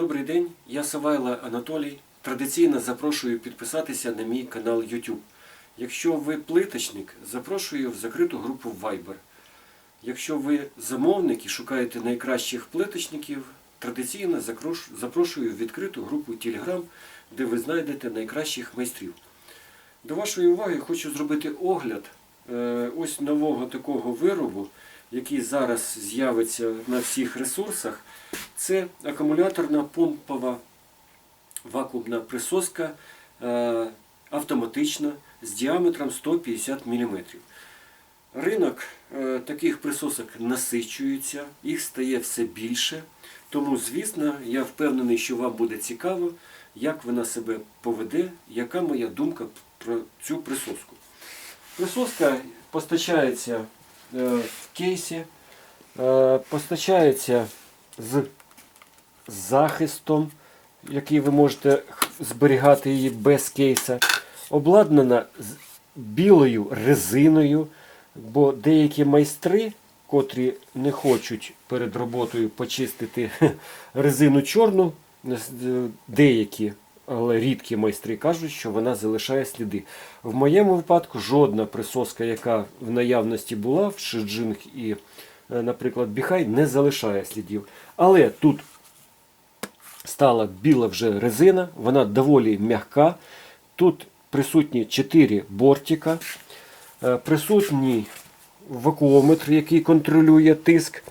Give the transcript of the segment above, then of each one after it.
Добрий день, я Савайло Анатолій. Традиційно запрошую підписатися на мій канал YouTube. Якщо ви плиточник, запрошую в закриту групу Viber. Якщо ви замовник і шукаєте найкращих плиточників, традиційно запрошую в відкриту групу Telegram, де ви знайдете найкращих майстрів. До вашої уваги хочу зробити огляд ось нового такого виробу, який зараз з'явиться на всіх ресурсах. Це акумуляторна помпова вакуумна присоска е, автоматична з діаметром 150 мм. Ринок е, таких присосок насичується, їх стає все більше. Тому, звісно, я впевнений, що вам буде цікаво, як вона себе поведе, яка моя думка про цю присоску. Присоска постачається е, в кейсі, е, постачається з захистом, який ви можете зберігати її без кейса, обладнана білою резиною, бо деякі майстри, котрі не хочуть перед роботою почистити резину чорну, деякі, але рідкі майстри кажуть, що вона залишає сліди. В моєму випадку жодна присоска, яка в наявності була в Шиджинг і, е, наприклад, Біхай, не залишає слідів. Але тут стала біла вже резина, вона доволі м'яка. Тут присутні 4 бортика, е, присутній вакуометр, який контролює тиск.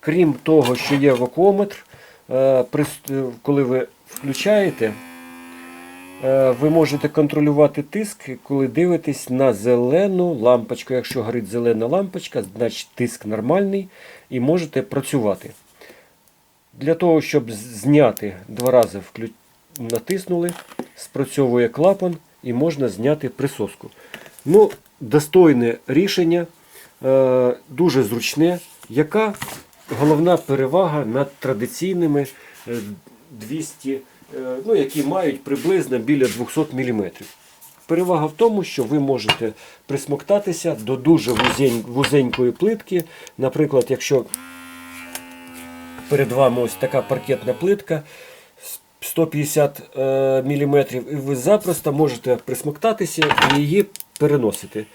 Крім того, що є вакуометр, е, коли ви включаєте, ви можете контролювати тиск, коли дивитесь на зелену лампочку. Якщо горить зелена лампочка, значить тиск нормальний і можете працювати. Для того, щоб зняти два рази вклю... натиснули, спрацьовує клапан і можна зняти присоску. Ну, достойне рішення, е, дуже зручне. Яка головна перевага над традиційними е, 200, е, ну, які мають приблизно біля 200 мм? Перевага в тому, що ви можете присмоктатися до дуже вузень- вузенької плитки. Наприклад, якщо перед вами ось така паркетна плитка 150 мм, і ви запросто можете присмоктатися і її переносити.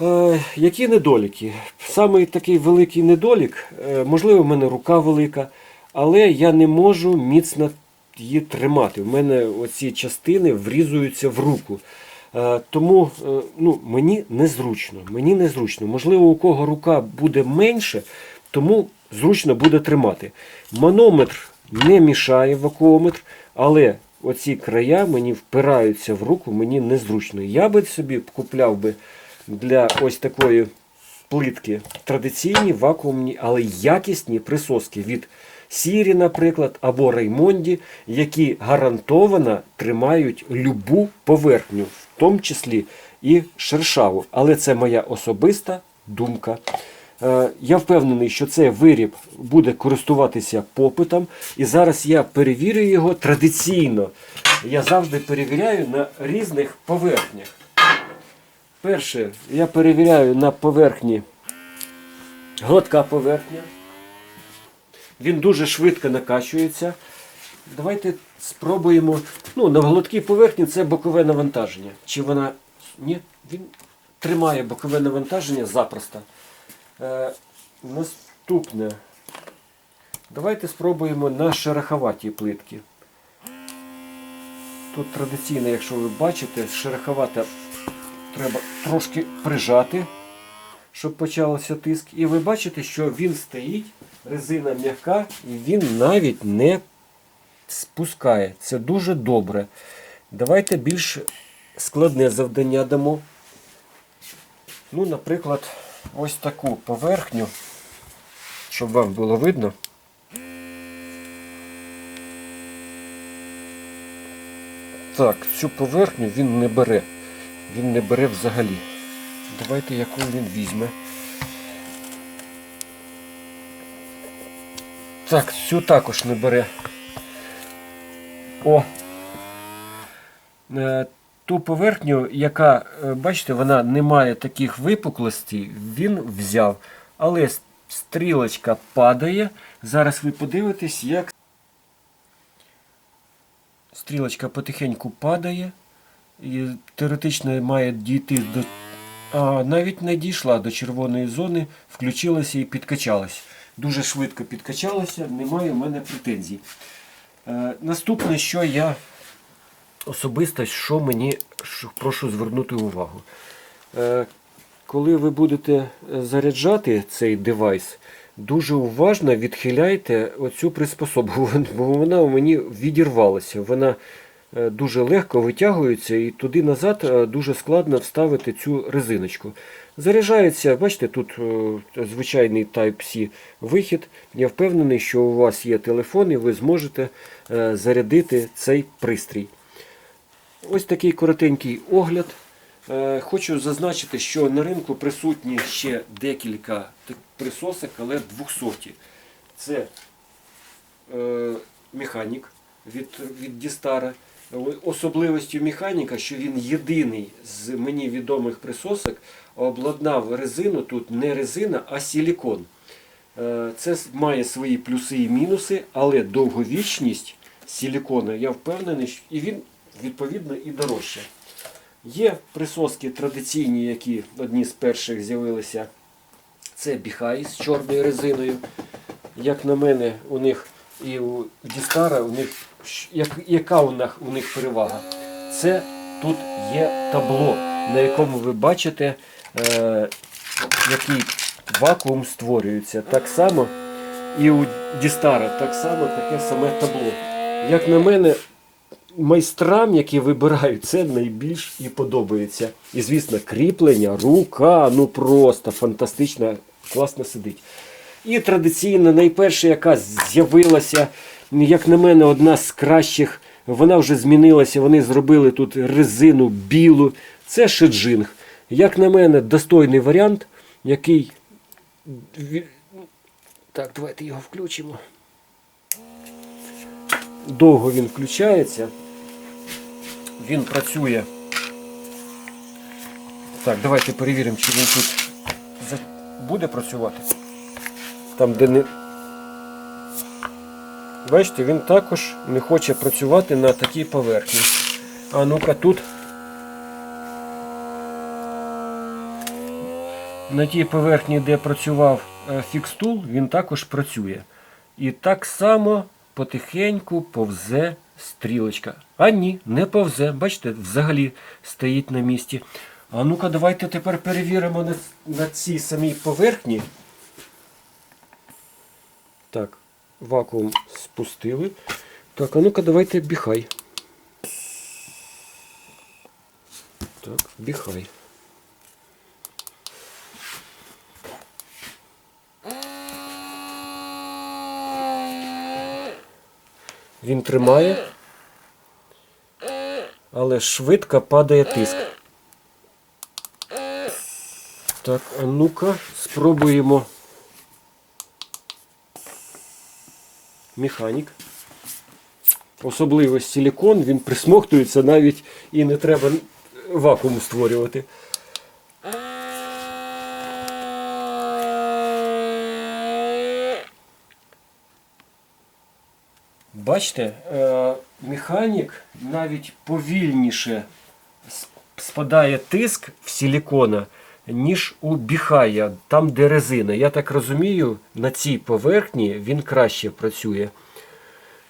Е, які недоліки? Самий такий великий недолік, е, можливо, в мене рука велика, але я не можу міцно її тримати. У мене оці частини врізуються в руку. Е, Тому е, ну, мені незручно. Мені незручно. Можливо, у кого рука буде менше, тому зручно буде тримати. Манометр не мішає вакуометр, але оці края мені впираються в руку, мені незручно. Я би собі купляв би для ось такої плитки традиційні вакуумні, але якісні присоски від Сірі, наприклад, або Реймонді, які гарантовано тримають любу поверхню, в тому числі і шершаву. Але це моя особиста думка. Е, Я впевнений, що цей виріб буде користуватися попитом. І зараз я перевірю його традиційно. Я завжди перевіряю на різних поверхнях. Перше, я перевіряю на поверхні гладка поверхня. Він дуже швидко накачується. Давайте спробуємо. Ну, на гладкій поверхні це бокове навантаження. Чи вона. Ні, він тримає бокове навантаження запросто. Е, наступне. Давайте спробуємо на шероховатій плитки. Тут традиційно, якщо ви бачите, шероховата треба трошки прижати, щоб почався тиск. І ви бачите, що він стоїть, резина м'яка, і він навіть не спускає. Це дуже добре. Давайте більш складне завдання дамо. Ну, наприклад, ось таку поверхню, щоб вам було видно. Так, цю поверхню він не бере. Він не бере взагалі. Давайте яку він візьме. Так, цю також не бере. О! Е, Ту поверхню, яка, е, бачите, вона не має таких випуклостей, він взяв. Але стрілочка падає. Зараз ви подивитесь, як Стрілочка потихеньку падає і теоретично має дійти до. Навіть не дійшла до червоної зони, включилася і підкачалась. Дуже швидко підкачалася, немає в мене претензій. Е, наступне, що я особисто, що мені прошу звернути увагу. Е, коли ви будете е, заряджати цей девайс, дуже уважно відхиляйте оцю приспособу, бо вона у мені відірвалася. Вона дуже легко витягується і туди назад е, дуже складно вставити цю резиночку. Заряджається, бачите, тут е, звичайний Type-C вихід. Я впевнений, що у вас є телефон і ви зможете е, зарядити цей пристрій. Ось такий коротенький огляд. Е, Хочу зазначити, що на ринку присутні ще декілька присосок, але 200. Це е, механік від, від Дістара. Особливостю механіка, що він єдиний з мені відомих присосок обладнав резину тут не резина, а силікон. Е, Це має свої плюси і мінуси, але довговічність силікона, я впевнений, і він відповідно і дорожче. Є присоски традиційні, які одні з перших з'явилися. Це біхай з чорною резиною. Як на мене, у них і у Дістара, у них як, яка у них, у них перевага? Це тут є табло, на якому ви бачите, е, який вакуум створюється. Так само і у Дістара так само таке саме табло. Як на мене, майстрам, які вибирають, це найбільш і подобається. І, звісно, кріплення, рука, ну просто фантастично, класно сидить. І традиційно, найперша, яка з'явилася, як на мене, одна з кращих, вона вже змінилася. Вони зробили тут резину білу. Це шеджинг. Як на мене, достойний варіант, який. Так, давайте його включимо. Довго він включається. Він працює. Так, давайте перевіримо, чи він тут буде працювати. Там, де не. Бачите, він також не хоче працювати на такій поверхні. А ну-ка тут. На тій поверхні, де працював е, фікстул, він також працює. І так само потихеньку повзе стрілочка. А ні, не повзе. Бачите, взагалі стоїть на місці. А ну-ка, давайте тепер перевіримо на, на цій самій поверхні. Так, вакуум спустили. Так, а ну-ка, давайте біхай. Так, біхай. Він тримає, але швидко падає тиск. Так, а ну-ка, спробуємо. Механік. Особливо силікон, він присмоктується навіть і не треба вакуум створювати. Бачите, е, механік навіть повільніше спадає тиск в силікона, ніж у біхая, там де резина. Я так розумію, на цій поверхні він краще працює.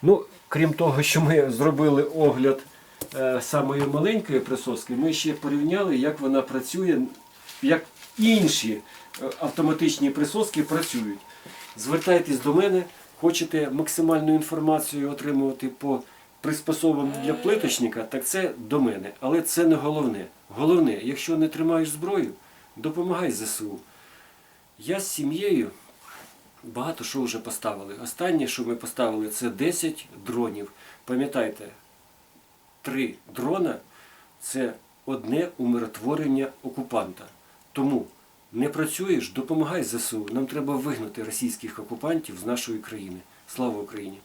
Ну, крім того, що ми зробили огляд е, самої маленької присоски, ми ще порівняли, як вона працює, як інші е, автоматичні присоски працюють. Звертайтесь до мене, хочете максимальну інформацію отримувати по приспособам для плиточника, так це до мене. Але це не головне. Головне, якщо не тримаєш зброю, допомагай ЗСУ. Я з сім'єю багато що вже поставили. Останнє, що ми поставили, це 10 дронів. Пам'ятайте, три дрона це одне умиротворення окупанта. Тому не працюєш, допомагай ЗСУ. Нам треба вигнати російських окупантів з нашої країни. Слава Україні!